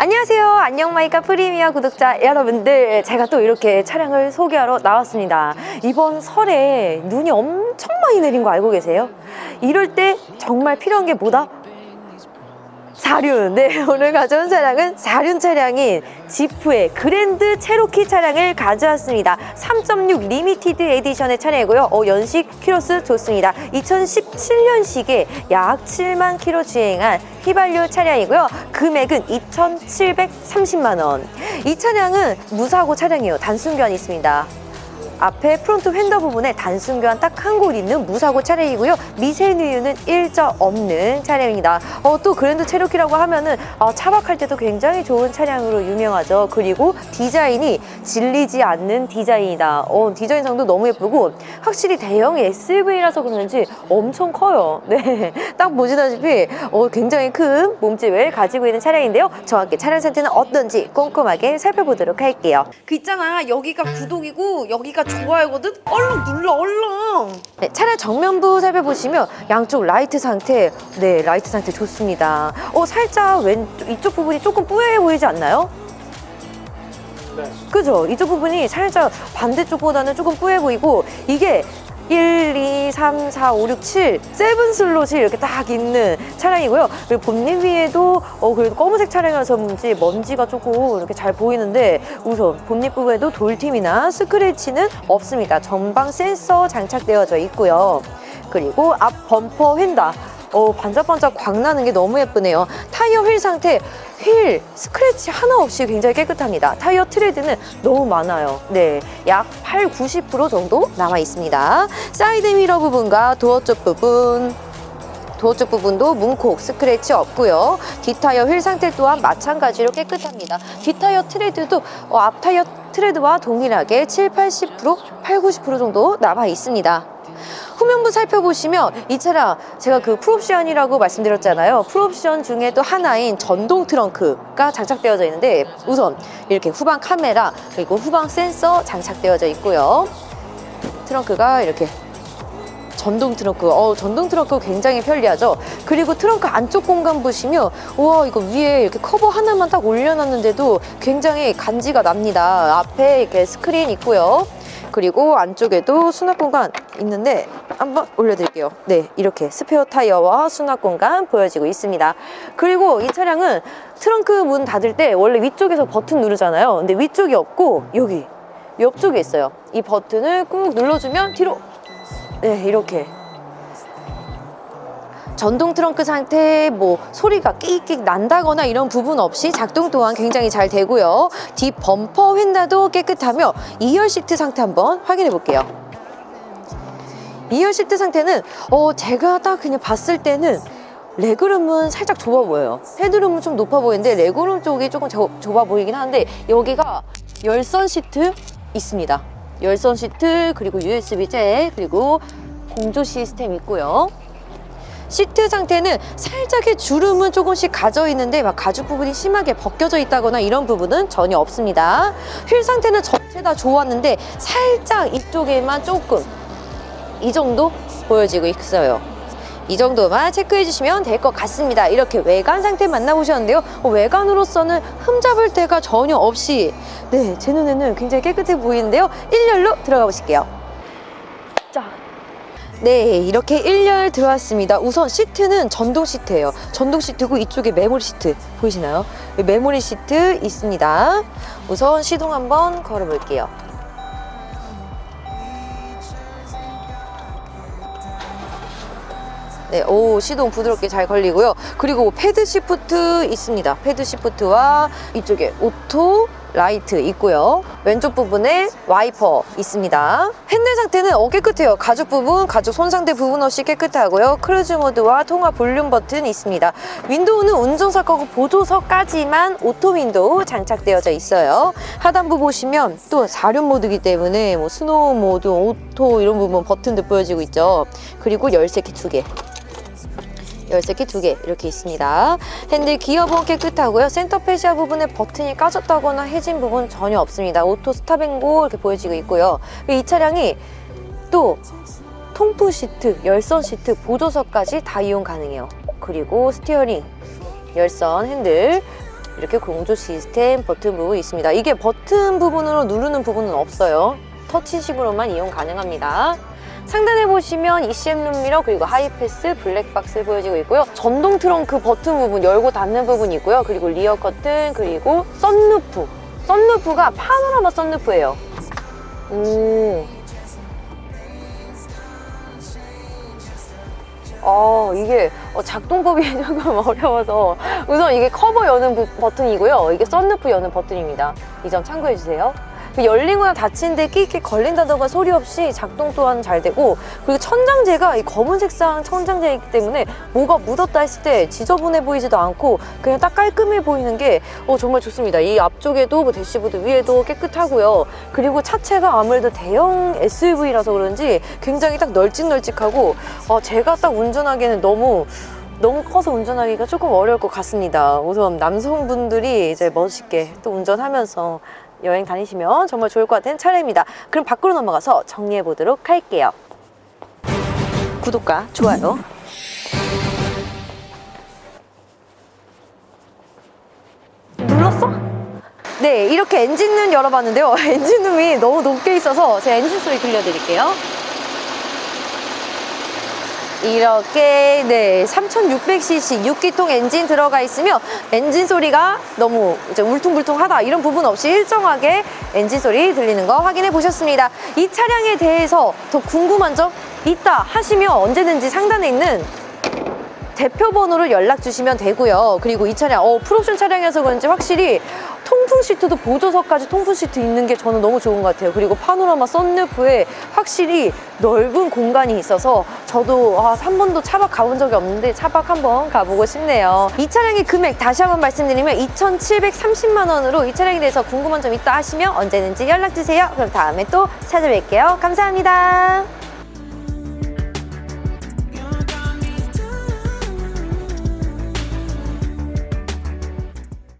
안녕하세요. 안녕마이카 프리미어 구독자 여러분들. 제가 또 이렇게 차량을 소개하러 나왔습니다. 이번 설에 눈이 엄청 많이 내린 거 알고 계세요? 이럴 때 정말 필요한 게 뭐다? 사륜. 네, 오늘 가져온 차량은 사륜 차량인 지프의 그랜드 체로키 차량을 가져왔습니다. 3.6 리미티드 에디션의 차량이고요. 어, 연식 키로수 좋습니다. 2017년식에 약 7만 킬로 주행한 휘발유 차량이고요. 금액은 2,730만 원. 이 차량은 무사고 차량이에요. 단순교환이 있습니다. 앞에 프론트 휀더 부분에 단순 교환 딱 한 곳 있는 무사고 차량이고요. 미세누유는 일저 없는 차량입니다. 어, 또 그랜드 체로키라고 하면은 어, 차박할 때도 굉장히 좋은 차량으로 유명하죠. 그리고 디자인이 질리지 않는 디자인이다. 어, 디자인성도 너무 예쁘고 확실히 대형 SUV라서 그런지 엄청 커요. 네, 딱 보시다시피 어, 굉장히 큰 몸집을 가지고 있는 차량인데요. 저와 함께 차량 상태는 어떤지 꼼꼼하게 살펴보도록 할게요. 그 있잖아 여기가 구독이고 여기가 좋아요거든 얼른 눌러 얼른 네, 차량 정면부 살펴보시면 양쪽 라이트 상태 네 라이트 상태 좋습니다 어 살짝 왼 이쪽 부분이 조금 뿌얘 보이지 않나요? 네. 그죠? 이쪽 부분이 살짝 반대쪽보다는 조금 뿌얘 보이고 이게 1, 2, 3, 4, 5, 6, 7 세븐 슬롯이 이렇게 딱 있는 차량이고요. 그리고 본넷 위에도 어 그래도 검은색 차량이라서 그런지 먼지가 조금 이렇게 잘 보이는데 우선 본넷 부분에도 돌팀이나 스크래치는 없습니다. 전방 센서 장착되어져 있고요. 그리고 앞 범퍼 휀다. 어, 반짝반짝 광나는 게 너무 예쁘네요. 타이어 휠 상태, 휠, 스크래치 하나 없이 굉장히 깨끗합니다. 타이어 트레드는 너무 많아요. 네, 약 8, 90% 정도 남아 있습니다. 사이드 미러 부분과 도어 쪽 부분, 도어 쪽 부분도 문콕, 스크래치 없고요. 뒷타이어 휠 상태 또한 마찬가지로 깨끗합니다. 뒷타이어 트레드도 어, 앞 타이어 트레드와 동일하게 7, 80%, 8, 90% 정도 남아 있습니다. 후면부 살펴보시면 이 차량 제가 그 풀옵션이라고 말씀드렸잖아요. 풀옵션 중에 또 하나인 전동 트렁크가 장착되어져 있는데 우선 이렇게 후방 카메라 그리고 후방 센서 장착되어져 있고요. 트렁크가 이렇게 전동 트렁크, 어, 전동 트렁크 굉장히 편리하죠. 그리고 트렁크 안쪽 공간 보시면, 우와, 이거 위에 이렇게 커버 하나만 딱 올려놨는데도 굉장히 간지가 납니다. 앞에 이렇게 스크린 있고요. 그리고 안쪽에도 수납 공간 있는데 한번 올려드릴게요. 네, 이렇게 스페어 타이어와 수납 공간 보여지고 있습니다. 그리고 이 차량은 트렁크 문 닫을 때 원래 위쪽에서 버튼 누르잖아요. 근데 위쪽이 없고 여기 옆쪽에 있어요. 이 버튼을 꾹 눌러주면 뒤로 네, 이렇게. 전동 트렁크 상태 뭐 소리가 끽끽 난다거나 이런 부분 없이 작동 또한 굉장히 잘 되고요. 뒷 범퍼 휀다도 깨끗하며 2열 시트 상태 한번 확인해 볼게요. 2열 시트 상태는 어 제가 딱 그냥 봤을 때는 레그룸은 살짝 좁아 보여요. 헤드룸은 좀 높아 보이는데 레그룸 쪽이 조금 좁- 좁아 보이긴 하는데 여기가 열선 시트 있습니다. 열선 시트 그리고 USB 잭 그리고 공조 시스템 있고요. 시트 상태는 살짝의 주름은 조금씩 가져 있는데 막 가죽 부분이 심하게 벗겨져 있다거나 이런 부분은 전혀 없습니다. 휠 상태는 전체 다 좋았는데 살짝 이쪽에만 조금 이 정도 보여지고 있어요. 이 정도만 체크해 주시면 될 것 같습니다. 이렇게 외관 상태 만나보셨는데요. 어, 외관으로서는 흠잡을 데가 전혀 없이 네, 제 눈에는 굉장히 깨끗해 보이는데요. 1열로 들어가 보실게요. 자. 네, 이렇게 1열 들어왔습니다. 우선 시트는 전동 시트예요. 전동 시트고 이쪽에 메모리 시트 보이시나요? 메모리 시트 있습니다. 우선 시동 한번 걸어 볼게요. 네, 오, 시동 부드럽게 잘 걸리고요. 그리고 패드 시프트 있습니다. 패드 시프트와 이쪽에 오토 라이트 있고요. 왼쪽 부분에 와이퍼 있습니다. 핸들 상태는 어 깨끗해요. 가죽 부분, 가죽 손상대 부분 없이 깨끗하고요. 크루즈 모드와 통화 볼륨 버튼 있습니다. 윈도우는 운전석하고 보조석까지만 오토 윈도우 장착되어져 있어요. 하단부 보시면 또 4륜 모드이기 때문에 뭐 스노우 모드, 오토 이런 부분 버튼도 보여지고 있죠. 그리고 열쇠키 두 개. 열쇠키 두 개 이렇게 있습니다. 핸들 기어본 깨끗하고요. 센터 페시아 부분에 버튼이 까졌다거나 해진 부분 전혀 없습니다. 오토 스탑앤고 이렇게 보여지고 있고요. 이 차량이 또 통풍 시트, 열선 시트, 보조석까지 다 이용 가능해요. 그리고 스티어링, 열선 핸들, 이렇게 공조 시스템 버튼 부분이 있습니다. 이게 버튼 부분으로 누르는 부분은 없어요. 터치식으로만 이용 가능합니다. 상단에 보시면 ECM 룸미러 그리고 하이패스 블랙박스 보여지고 있고요. 전동 트렁크 버튼 부분 열고 닫는 부분이 있고요. 그리고 리어 커튼 그리고 썬루프. 썬루프가 파노라마 썬루프예요. 오. 어, 이게 어, 작동법이 조금 어려워서 우선 이게 커버 여는 부- 버튼이고요. 이게 썬루프 여는 버튼입니다. 이 점 참고해 주세요. 그 열리거나 닫히는데 끼게 걸린다던가 소리 없이 작동 또한 잘 되고 그리고 천장재가 이 검은 색상 천장재이기 때문에 뭐가 묻었다 했을 때 지저분해 보이지도 않고 그냥 딱 깔끔해 보이는 게 어, 정말 좋습니다. 이 앞쪽에도 뭐 대시보드 위에도 깨끗하고요. 그리고 차체가 아무래도 대형 SUV라서 그런지 굉장히 딱 널찍널찍하고 어, 제가 딱 운전하기에는 너무 너무 커서 운전하기가 조금 어려울 것 같습니다. 우선 남성분들이 이제 멋있게 또 운전하면서 여행 다니시면 정말 좋을 것 같은 차량입니다. 그럼 밖으로 넘어가서 정리해 보도록 할게요. 구독과 좋아요. 눌렀어? 네, 이렇게 엔진룸 열어봤는데요. 엔진룸이 너무 높게 있어서 제가 엔진 소리 들려드릴게요. 이렇게 네 3600cc 6기통 엔진 들어가 있으며 엔진 소리가 너무 이제 울퉁불퉁하다 이런 부분 없이 일정하게 엔진 소리 들리는 거 확인해 보셨습니다. 이 차량에 대해서 더 궁금한 점 있다 하시면 언제든지 상단에 있는 대표 번호로 연락 주시면 되고요. 그리고 이 차량 어, 풀옵션 차량이어서 그런지 확실히 통풍 시트도 보조석까지 통풍 시트 있는 게 저는 너무 좋은 것 같아요. 그리고 파노라마 썬루프에 확실히 넓은 공간이 있어서 저도 아, 한 번도 차박 가본 적이 없는데 차박 한번 가보고 싶네요. 이 차량의 금액 다시 한번 말씀드리면 2,730만 원으로 이 차량에 대해서 궁금한 점 있다 하시면 언제든지 연락 주세요. 그럼 다음에 또 찾아뵐게요. 감사합니다.